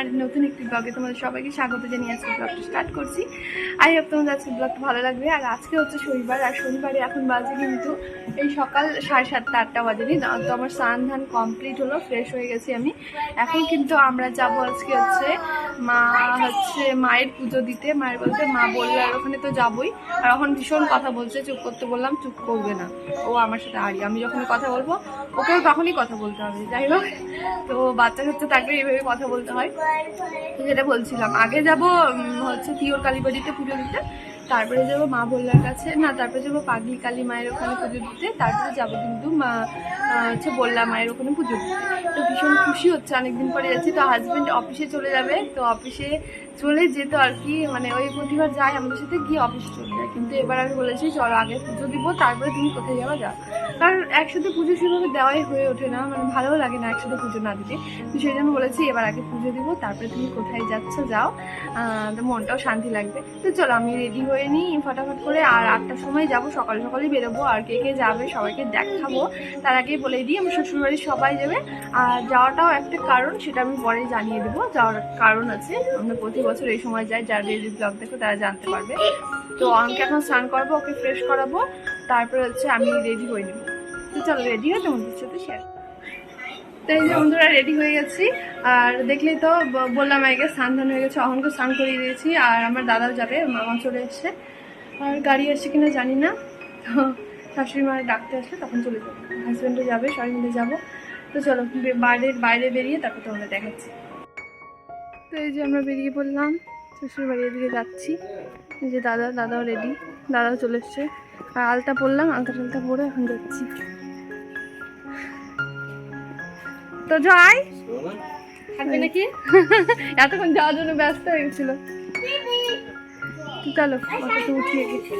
আমার নতুন একটি ব্লগে তোমাদের সবাইকে স্বাগত জানিয়ে আজকে ব্লগটা স্টার্ট করছি। আই হোপ তোমাদের আজকে ব্লগটা ভালো লাগবে। আর আজকে হচ্ছে শনিবার, আর শনিবারে এখন বাজে কিন্তু এই সকাল সাড়ে সাতটা, আটটা বাজেনি। তো আমার স্নান ধান কমপ্লিট হলো ফ্রেশ হয়ে গেছি আমি। এখন কিন্তু আমরা যাব আজকে হচ্ছে মা হচ্ছে মায়ের পুজো দিতে। মায়ের বলতে মা বলল, আর ওখানে তো যাবই। আর এখন ভীষণ কথা বলছে, চুপ করতে বললাম, চুপ করবে না। ও আমার সাথে আড়ি। আমি যখনই কথা বলব ওকেও তখনই কথা বলতে হবে, যাই হোক। তো বাচ্চা কাচ্চা থাকলে এইভাবে কথা বলতে হয়। তো যেটা বলছিলাম, আগে যাব হচ্ছে তিওর কালীবাড়িতে পুজো দিতে, তারপরে যাব মা বললার কাছে, না, তারপরে যাব পাগলি কালী মায়ের ওখানে পুজো দিতে, তারপরে যাব কিন্তু মা হচ্ছে বললাম মায়ের ওখানে পুজো দিতে। তো ভীষণ খুশি হচ্ছে, অনেকদিন পরে যাচ্ছি। তো হাজব্যান্ড অফিসে চলে যাবে, তো অফিসে চলে যেত আর কি মানে ওই প্রতিবার যায় আমাদের সাথে, গিয়ে অফিস চলে যায়। কিন্তু এবার আমি বলেছি, চলো, আগে পুজো দিব, তারপরে তুমি কোথায় যাওয়া যাও। কারণ একসাথে পুজো সেভাবে দেওয়াই হয়ে ওঠে না মানে ভালোও লাগে না একসাথে পুজো না দিতে। তো সেই জন্য বলেছি, এবার আগে পুজো দিব, তারপরে তুমি কোথায় যাচ্ছ, যাও। তো মনটাও শান্তি লাগবে। তো চলো, আমি রেডি হয়ে নিই, ফটাফট করে আর আটটার সময় যাব, সকাল সকালে বেরোবো, আর কে কে যাবে সবাইকে দেখাবো। তার আগেই বলে দিই, আমার শ্বশুরবাড়ির সবাই যাবে। আর যাওয়াটাও একটা কারণ, সেটা আমি পরে জানিয়ে দেবো, যাওয়ার কারণ আছে, আমরা প্রতি বছর এই সময় যায়, যারা ডেলি ব্লগ দেখো তারা জানতে পারবে। তো অঙ্কে এখন স্নান করাবো, ওকে ফ্রেশ করাবো। তারপরে হচ্ছে আমি রেডি হয়ে নেব। তো চলো রেডি হয়ে তোমাদের সাথে শেয়ার তো এই যে বন্ধুরা রেডি হয়ে গেছি। আর দেখলেই তো বললাম আগে স্নান ধান হয়ে গেছে অহনকে স্নান করিয়ে দিয়েছি। আর আমার দাদাও যাবে, মামা চলে এসছে। আর গাড়ি আসছে কিনা জানি না। তো শাশুড়ি মায়ের ডাকতে আসলে তখন চলে যাব। হাজব্যান্ডও যাবে, সবাই মিলে যাব। তো চলো বাইরে বাইরে বেরিয়ে তারপর তোমাদের দেখাচ্ছি। তো এই যে আমরা বেরিয়ে পড়লাম শ্বশুর বাড়ির দিকে যাচ্ছি। এই যে দাদা দাদাও রেডি দাদাও চলে এসছে। আর আলতা পরলাম আলতা টালতা পরে এখন যাচ্ছি। তো যাই থাকবে নাকি? এতক্ষণ যাওয়ার জন্য ব্যস্ত হয়ে গেছিল। চলো উঠিয়ে গেছি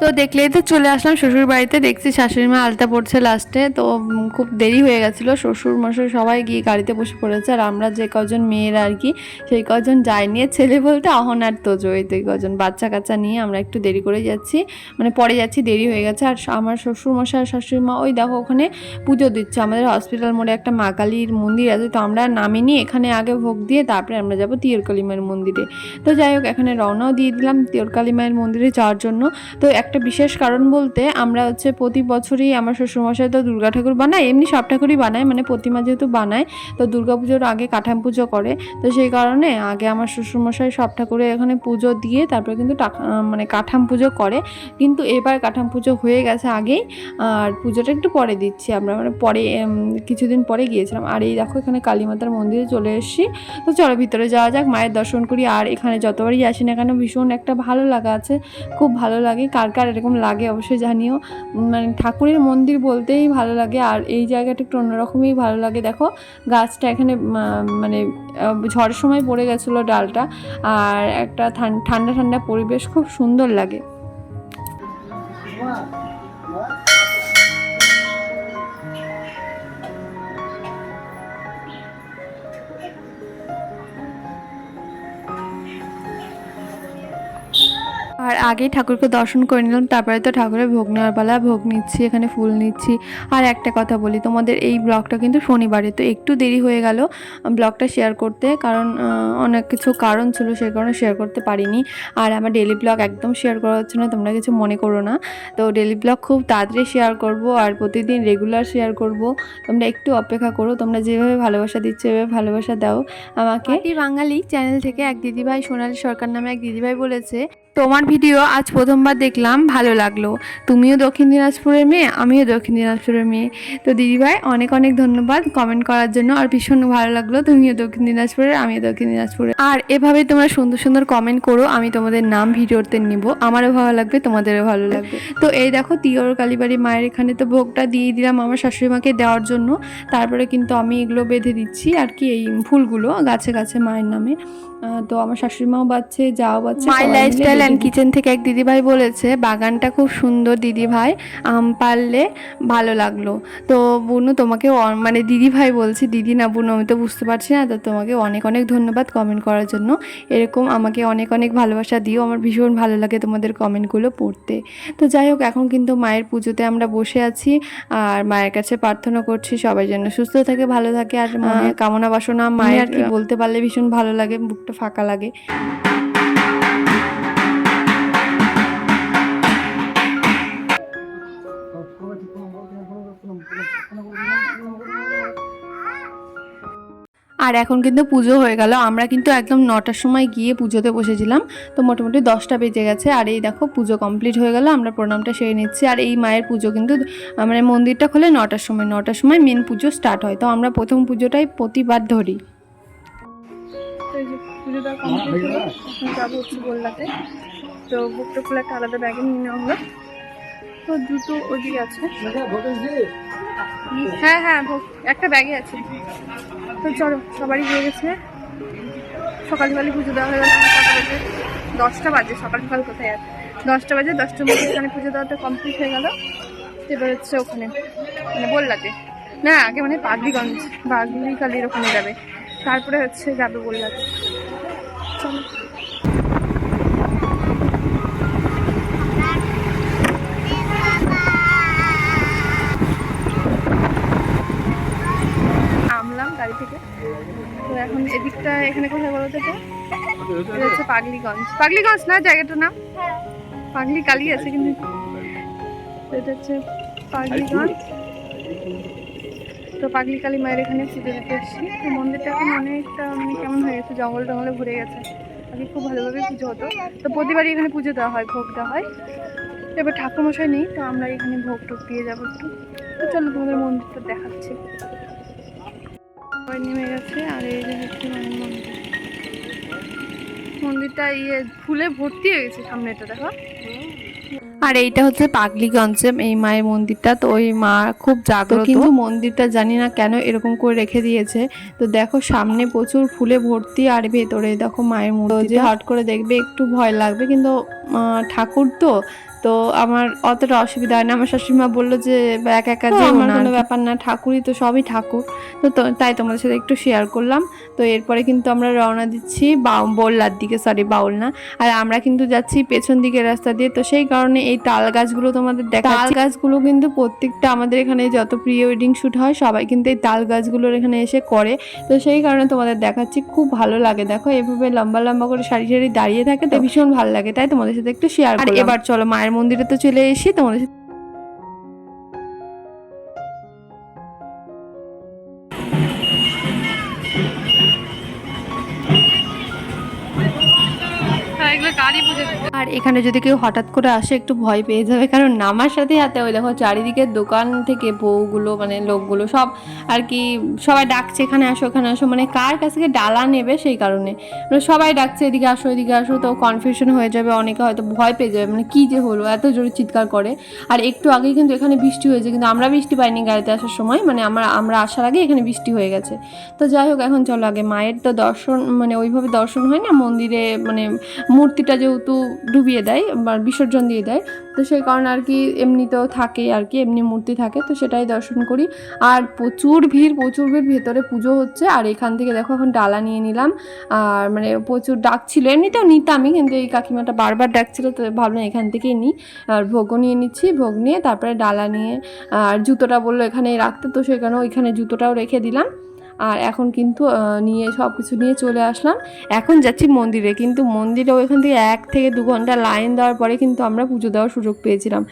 তো দেখলেই তো চলে আসলাম শ্বশুর বাড়িতে দেখছি শাশুড়ি মা আলতা পড়ছে লাস্টে তো খুব দেরি হয়ে গেছিল। শ্বশুর মশাই সবাই গিয়ে গাড়িতে বসে পড়েছে আর আমরা যে কজন মেয়েরা আর কি, সেই কজন যায়নি আর ছেলে বলতে অহন আর তোজো এই দুই কজন। বাচ্চা কাচ্চা নিয়ে আমরা একটু দেরি করে যাচ্ছি মানে পরে যাচ্ছি, দেরি হয়ে গেছে। আর আমার শ্বশুর মশাই আর শাশুড়ি মা, ওই দেখো ওখানে পুজো দিচ্ছে। আমাদের হসপিটাল মোড়ে একটা মা কালীর মন্দির আছে, তো আমরা নামিনি, এখানে আগে ভোগ দিয়ে তারপরে আমরা যাব তিয়রকালী মায়ের মন্দিরে। তো যাই হোক, এখানে রওনাও দিয়ে দিলাম তিয়রকালী মায়ের মন্দিরে যাওয়ার জন্য। তো একটা বিশেষ কারণ বলতে আমরা হচ্ছে প্রতি বছরই আমার শ্বশুরমশাই তো দুর্গা ঠাকুর বানায়, এমনি সব ঠাকুরই বানায় মানে প্রতিমা যেহেতু বানায়, তো দুর্গা পুজোর আগে কাঠাম পুজো করে। তো সেই কারণে আগে আমার শ্বশুরমশাই সব ঠাকুরের এখানে পুজো দিয়ে তারপরে কিন্তু মানে কাঠাম পুজো করে। কিন্তু এবার কাঠাম পুজো হয়ে গেছে আগেই, আর পুজোটা একটু পরে দিচ্ছি আমরা মানে পরে কিছুদিন পরে গিয়েছিলাম। আর এই দেখো এখানে কালী মাতার মন্দিরে চলে এসেছি। তো চলো ভিতরে যাওয়া যাক, মায়ের দর্শন করি। আর এখানে যতবারই আসি না কেন ভীষণ একটা ভালো লাগা আছে, খুব ভালো লাগে। কার কার এরকম লাগে অবশ্যই জানিও। মানে ঠাকুরের মন্দির বলতেই ভালো লাগে, আর এই জায়গাটা একটু অন্যরকমই ভালো লাগে। দেখো, গাছটা এখানে মানে ঝড়ের সময় পড়ে গেছিল ডালটা, আর একটা ঠান- ঠান্ডা ঠান্ডা পরিবেশ, খুব সুন্দর লাগে। আর আগেই ঠাকুরকে দর্শন করে নিলাম, তারপরে তো ঠাকুরের ভোগ নেওয়ার পালা, ভোগ নিচ্ছি, এখানে ফুল নিচ্ছি। আর একটা কথা বলি, তোমাদের এই ব্লগটা কিন্তু শনিবারে, তো একটু দেরি হয়ে গেল ব্লগটা শেয়ার করতে, কারণ অনেক কিছু কারণ ছিল, সেই কারণে শেয়ার করতে পারিনি। আর আমার ডেলি ব্লগ একদম শেয়ার করা হচ্ছে না, তোমরা কিছু মনে করো না। তো ডেলি ব্লগ খুব তাড়াতাড়ি শেয়ার করব আর প্রতিদিন রেগুলার শেয়ার করব। তোমরা একটু অপেক্ষা করো, তোমরা যেভাবে ভালোবাসা দিচ্ছ, এভাবে ভালোবাসা দাও আমাকে। বাঙালি চ্যানেল থেকে এক দিদিভাই, সোনালী সরকার নামে এক দিদিভাই বলেছে তোমার ভিডিও আজ প্রথমবার দেখলাম, ভালো লাগল। তুমিও দক্ষিণ দিনাজপুরের মেয়ে, আমিও দক্ষিণ দিনাজপুরের মেয়ে। তো দিদিভাই, অনেক অনেক ধন্যবাদ কমেন্ট করার জন্য, আর ভীষণ ভালো লাগল, তুমিও দক্ষিণ দিনাজপুরের, আমিও দক্ষিণ দিনাজপুরের। আর এভাবে তোমরা সুন্দর সুন্দর কমেন্ট করো, আমি তোমাদের নাম ভিডিওতে নিব, আমারও ভালো লাগবে, তোমাদেরও ভালো লাগবে। তো এই দেখো তিয়র কালীবাড়ি মায়ের এখানে তো ভোগটা দিয়ে দিলাম আমার শাশুড়ি মাকে দেওয়ার জন্য, তারপরে কিন্তু আমি এগুলো বেঁধে দিচ্ছি, আর কি এই ফুলগুলো গাছে গাছে মায়ের নামে। তো আমার শাশুড়ি মাও বাচ্ছে যাও বাচ্ছে মাই লাইফস্টাইল অ্যান্ড কিচেন থেকে এক দিদিভাই বলেছে বাগানটা খুব সুন্দর দিদিভাই আম পারলে ভালো লাগল। তো বুনু তোমাকে মানে দিদিভাই বলছি দিদি না বুনু আমি তো বুঝতে পারছি না তো তোমাকে অনেক অনেক ধন্যবাদ কমেন্ট করার জন্য। এরকম আমাকে অনেক অনেক ভালোবাসা দিও আমার ভীষণ ভালো লাগে তোমাদের কমেন্টগুলো পড়তে। তো যাই হোক এখন কিন্তু মায়ের পুজোতে আমরা বসে আছি আর মায়ের কাছে প্রার্থনা করছি সবাই যেন সুস্থ থাকে ভালো থাকে আর মনে কামনা বাসনা মায়ের আর কি বলতে পারলে ভীষণ ভালো লাগে বুকটা ফাঁকা লাগে। আর এখন কিন্তু পুজো হয়ে গেল। আমরা কিন্তু একদম নটার সময় গিয়ে পুজোতে বসেছিলাম। তো মোটামুটি দশটা বেজে গেছে। আর এই দেখো, পুজো কমপ্লিট হয়ে গেল। আমরা প্রণামটা সেরে নিচ্ছি। আর এই মায়ের পুজো কিন্তু মানে মন্দিরটা খোলে নটার সময়। নটার সময় মেন পুজো স্টার্ট হয়। তো আমরা প্রথম পুজোটাই প্রতিবার ধরি। পুজো দেওয়া কমপ্লিট হলো। এখন যাব হচ্ছে গোল্লাতে। তো বুকটা ফুলে একটা আলাদা ব্যাগে নিয়ে নেওয়া হলো। তো দুটো ওদিকে আছে। হ্যাঁ হ্যাঁ একটা ব্যাগে আছে। তো চলো, সবারই হয়ে গেছে। সকাল সকালে পুজো দেওয়া হয়ে গেল। বাজে, দশটা বাজে, সকাল সকাল কোথায় আর? দশটা বাজে, দশটার মধ্যে এখানে পুজো দেওয়াটা কমপ্লিট হয়ে গেল। এবার হচ্ছে ওখানে মানে বললাতে না, আগে মানে পাগলিগঞ্জ বাগলি কালির ওখানে যাবে। তারপরে হচ্ছে যাবে বললাতে চলো নামলাম গাড়ি থেকে। তো এখন এদিকটা এখানে কোথায় বলো তো এটা? হচ্ছে পাগলিগঞ্জ। পাগলিগঞ্জ না, জায়গাটার নাম? পাগলি কালি আছে কিন্তু। এটা হচ্ছে পাগলিগঞ্জ। তো পাগলি কালী মায়ের এখানে পুজো দিতে এসেছি। তো মন্দিরটা এখন অনেকটা মানে কেমন হয়ে গেছে? জঙ্গল টঙ্গলে ভরে গেছে। আগে খুব ভালোভাবে পুজো হতো। তো প্রতিবারই এখানে পুজো দেওয়া হয়, ভোগ দেওয়া হয়। এবার ঠাকুরমশাই নেই, তো আমরা এখানে ভোগ টোক দিয়ে যাব একটু। তো চলো তোমাদের মন্দিরটা দেখাচ্ছি। নেমে গেছে, আর এই যে হচ্ছে মায়ের মন্দির। মন্দিরটা ইয়ে ফুলে ভর্তি হয়ে গেছে সামনেটা, দেখো। আর এইটা হচ্ছে পাগলিগঞ্জে এই মায়ের মন্দিরটা। তো ওই মা খুব জাগ্রত। কিন্তু মন্দিরটা জানি না কেন এরকম করে রেখে দিয়েছে। তো দেখো সামনে প্রচুর ফুলে ভর্তি আর ভেতরে দেখো মায়ের মন্দির যে হট করে দেখবে একটু ভয় লাগবে। কিন্তু ঠাকুর তো তো আমার অতটা অসুবিধা হয় না। আমার শাশুড়িমা বলল যে একা একা যে আমার কোনো ব্যাপার না ঠাকুরই তো সবই ঠাকুর। তো তাই তোমাদের সাথে একটু শেয়ার করলাম। তো এরপরে কিন্তু আমরা রওনা দিচ্ছি বা- বল্লার দিকে সরি বাউল না। আর আমরা কিন্তু যাচ্ছি পেছন দিকের রাস্তা দিয়ে। তো সেই কারণে এই তাল গাছগুলো তোমাদের দেখা তাল গাছগুলো কিন্তু প্রত্যেকটা আমাদের এখানে যত প্রি ওয়েডিং শ্যুট হয় সবাই কিন্তু এই তাল গাছগুলোর এখানে এসে করে। তো সেই কারণে তোমাদের দেখাচ্ছি খুব ভালো লাগে। দেখো এভাবে লম্বা লম্বা করে সারি সারি দাঁড়িয়ে থাকে তো ভীষণ ভালো লাগে। তাই তোমাদের সাথে একটু শেয়ার আর এবার চলো মায়ের মন্দিরে তো চলে এসে তোমাদের এখানে যদি কেউ হঠাৎ করে আসে, একটু ভয় পেয়ে যাবে। কারণ নামার সাথে সাথে ওই দেখো চারিদিকে দোকান থেকে বউগুলো মানে লোকগুলো সব আর কি সবাই ডাকছে, এখানে আসো এখানে আসো। মানে কার কাছ থেকে ডালা নেবে সেই কারণে। মানে সবাই ডাকছে, এদিকে আসো এদিকে আসো। তো কনফিউশন হয়ে যাবে, অনেকে হয়তো ভয় পেয়ে যাবে। মানে কি যে হলো, এত জোরে চিৎকার করে। আর একটু আগেই কিন্তু এখানে বৃষ্টি হয়েছে, কিন্তু আমরা বৃষ্টি পাইনি গাড়িতে আসার সময়। মানে আমরা আমরা আসার আগে এখানে বৃষ্টি হয়ে গেছে। তো যাই হোক, এখন চলো আগে। মায়ের তো দর্শন মানে ওইভাবে দর্শন হয় না, মন্দিরে মানে মূর্তিটা যেহেতু ডুবিয়ে দেয় বা বিসর্জন দিয়ে দেয়। তো সেই কারণে আর কি এমনিতেও থাকে আর কি, এমনি মূর্তি থাকে। তো সেটাই দর্শন করি। আর প্রচুর ভিড় প্রচুর ভিড়, ভেতরে পুজো হচ্ছে। আর এখান থেকে দেখো এখন ডালা নিয়ে নিলাম। আর মানে প্রচুর ডাকছিল। এমনিতেও নিতামই, কিন্তু এই কাকিমাটা বারবার ডাকছিল, তো ভাবলাম এখান থেকেই নিই। আর ভোগও নিয়ে নিচ্ছি, ভোগ নিয়ে তারপরে ডালা নিয়ে, আর জুতোটা বলল এখানে রাখতে। তো সেখানে ওইখানে জুতোটাও রেখে দিলাম। আর এখন কিন্তু নিয়ে সব কিছু নিয়ে চলে আসলাম। এখন যাচ্ছি মন্দিরে, কিন্তু মন্দিরে ওইখান থেকে এক থেকে দু ঘণ্টা লাইন দেওয়ার পরে কিন্তু আমরা পুজো দেওয়ার সুযোগ পেয়েছিলাম।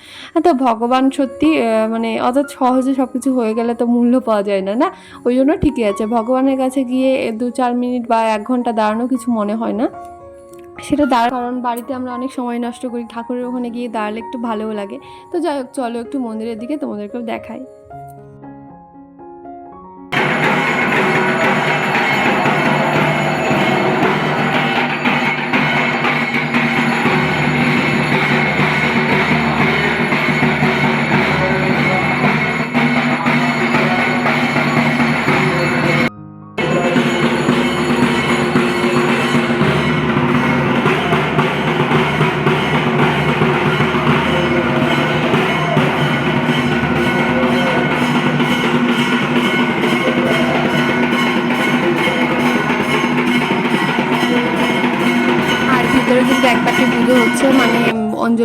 তো ভগবান সত্যি মানে অত সহজে সব কিছু হয়ে গেলে তো মূল্য পাওয়া যায় না না? ওই জন্য ঠিকই আছে। ভগবানের কাছে গিয়ে দু চার মিনিট বা এক ঘণ্টা দাঁড়ানো কিছু মনে হয় না। সেটা দাঁড়া কারণ বাড়িতে আমরা অনেক সময় নষ্ট করি। ঠাকুরের ওখানে গিয়ে দাঁড়ালে একটু ভালোও লাগে। তো যাই হোক, চলো একটু মন্দিরের দিকে তোমাদেরকেও দেখাই।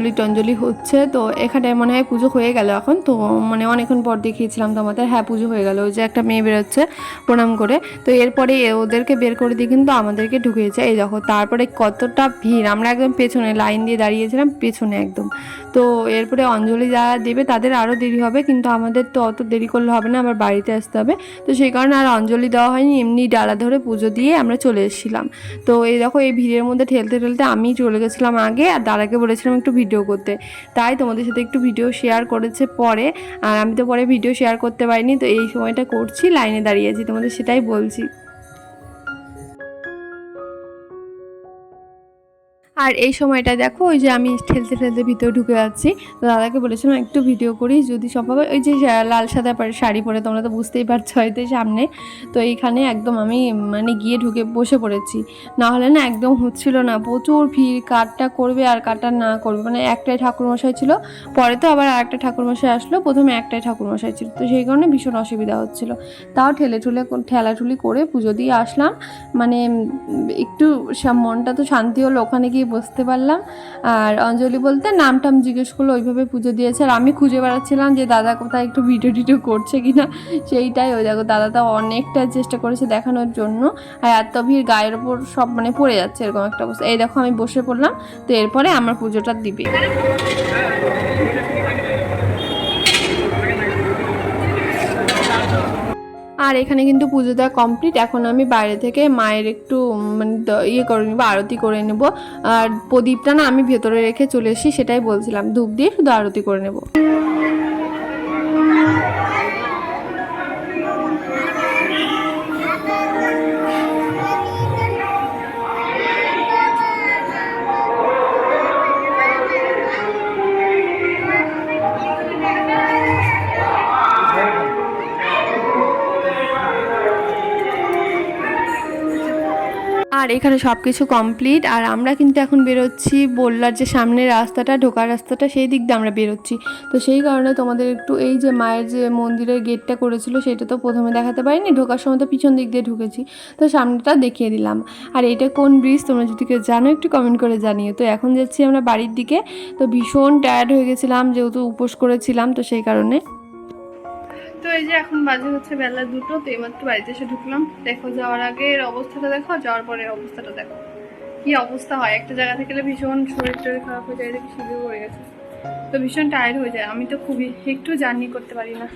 অঞ্জলি টঞ্জলি হচ্ছে, তো এখানে মনে হয় পুজো হয়ে গেল এখন। তো মানে অনেকক্ষণ পর দেখিয়েছিলাম তোমাদের হ্যাঁ পুজো হয়ে গেল। ওই যে একটা মেয়ে বেরোচ্ছে প্রণাম করে। তো এরপরে ওদেরকে বের করে দিয়ে কিন্তু আমাদেরকে ঢুকিয়েছে। এই দেখো, তারপরে কতটা ভিড়। আমরা একদম পেছনে লাইন দিয়ে দাঁড়িয়েছিলাম, পেছনে একদম। তো এরপরে অঞ্জলি যারা দেবে তাদের আরও দেরি হবে, কিন্তু আমাদের তো অত দেরি করলে হবে না, আবার বাড়িতে আসতে হবে। তো সেই কারণে আর অঞ্জলি দেওয়া হয়নি, এমনি ডালা ধরে পুজো দিয়ে আমরা চলে এসেছিলাম। তো এই দেখো, এই ভিড়ের মধ্যে ঠেলতে ঠেলতে আমি চলে গেছিলাম আগে, আর দাদাকে বলেছিলাম একটু ভিডিও করতে। তাই তোমাদের সাথে একটু ভিডিও শেয়ার করেছে পরে। আর আমি তো পরে ভিডিও শেয়ার করতে পারিনি, তো এই সময়টা করছি লাইনে দাঁড়িয়েছি তোমাদের সেটাই বলছি। আর এই সময়টা দেখো, ওই যে আমি ঠেলতে ঠেলতে ভিতরে ঢুকে যাচ্ছি। তো দাদাকে বলেছিলাম, একটু ভিডিও করি, যদি সম্ভব ওই যে লাল সাদা পরে শাড়ি পরে, তোমরা তো বুঝতেই পারছ হয়তো সামনে। তো এইখানে একদম আমি মানে গিয়ে ঢুকে বসে পড়েছি। না হলে না একদম হচ্ছিল না। প্রচুর ভিড়, কারটা করবে আর কারটা না করবে। মানে একটাই ঠাকুরমশাই ছিল, পরে তো আবার আর একটা ঠাকুরমশাই আসলো, প্রথমে একটাই ঠাকুরমশাই ছিল। তো সেই কারণে ভীষণ অসুবিধা হচ্ছিল। তাও ঠেলে ঠুলে, ঠেলাঠুলি করে পুজো দিয়ে আসলাম। মানে একটু মনটা তো শান্তি হলো। ওখানে গিয়ে বসতে পারলাম। আর অঞ্জলি বলতে নাম টাম জিজ্ঞেস করল, ওইভাবে পুজো দিয়েছে। আর আমি খুঁজে বেড়াচ্ছিলাম যে দাদা কোথায় একটু ভিডিও টিডিও করছে কিনা, সেইটাই ওই দেখো দাদা তো অনেকটা চেষ্টা করেছে দেখানোর জন্য। আর এত ভিড়, গায়ের ওপর সব মানে পড়ে যাচ্ছে এরকম একটা অবস্থা। এই দেখো আমি বসে পড়লাম, তো এরপরে আমার পুজোটা দিবে। আর এখানে কিন্তু পুজো পুজোটা কমপ্লিট। এখন আমি বাইরে থেকে মায়ের একটু মানে ইয়ে করে নেব, আরতি করে নেব। আর প্রদীপটা না আমি ভেতরে রেখে চলে এসেছি, সেটাই বলছিলাম। ধূপ দিয়ে শুধু আরতি করে নেব। এখানে সব কিছু কমপ্লিট আর আমরা কিন্তু এখন বেরোচ্ছি বললার যে সামনের রাস্তাটা, ঢোকার রাস্তাটা, সেই দিক দিয়ে আমরা বেরোচ্ছি। তো সেই কারণে তোমাদের একটু এই যে মায়ের যে মন্দিরের গেটটা করেছিল, সেটা তো প্রথমে দেখাতে পারিনি, ঢোকার সময় তো পিছন দিক দিয়ে ঢুকেছি। তো সামনেটা দেখিয়ে দিলাম। আর এটা কোন ব্রিজ তোমরা যদি কেউ জানো, একটু কমেন্ট করে জানিও। তো এখন যাচ্ছি আমরা বাড়ির দিকে। তো ভীষণ টায়ার্ড হয়ে গেছিলাম, যেহেতু উপোস করেছিলাম, তো সেই কারণে তো এই যে এখন বাজে হচ্ছে বেলা দুটো, তো এইমাত্র বাড়িতে এসে ঢুকলাম। দেখো, যাওয়ার আগে এর অবস্থাটা দেখো, যাওয়ার পরে অবস্থাটা দেখো। কি অবস্থা হয়? একটা জায়গা থেকে ভীষণ শরীর টরীর খারাপ হয়ে যায় দেখি শিবির পড়ে গেছে। তো ভীষণ টায়ার্ড হয়ে যায়। আমি তো খুবই একটু জার্নি করতে পারি না।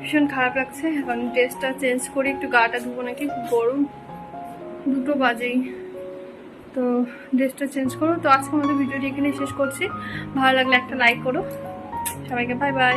ভীষণ খারাপ লাগছে। এখন ড্রেসটা চেঞ্জ করি, একটু গাটা ধুবো নাকি? গরম। দুটো বাজেই। তো ড্রেসটা চেঞ্জ করো। তো আজকে আমাদের ভিডিওটি এখানে শেষ করছি। ভালো লাগলে একটা লাইক করো। সবাইকে বাই বাই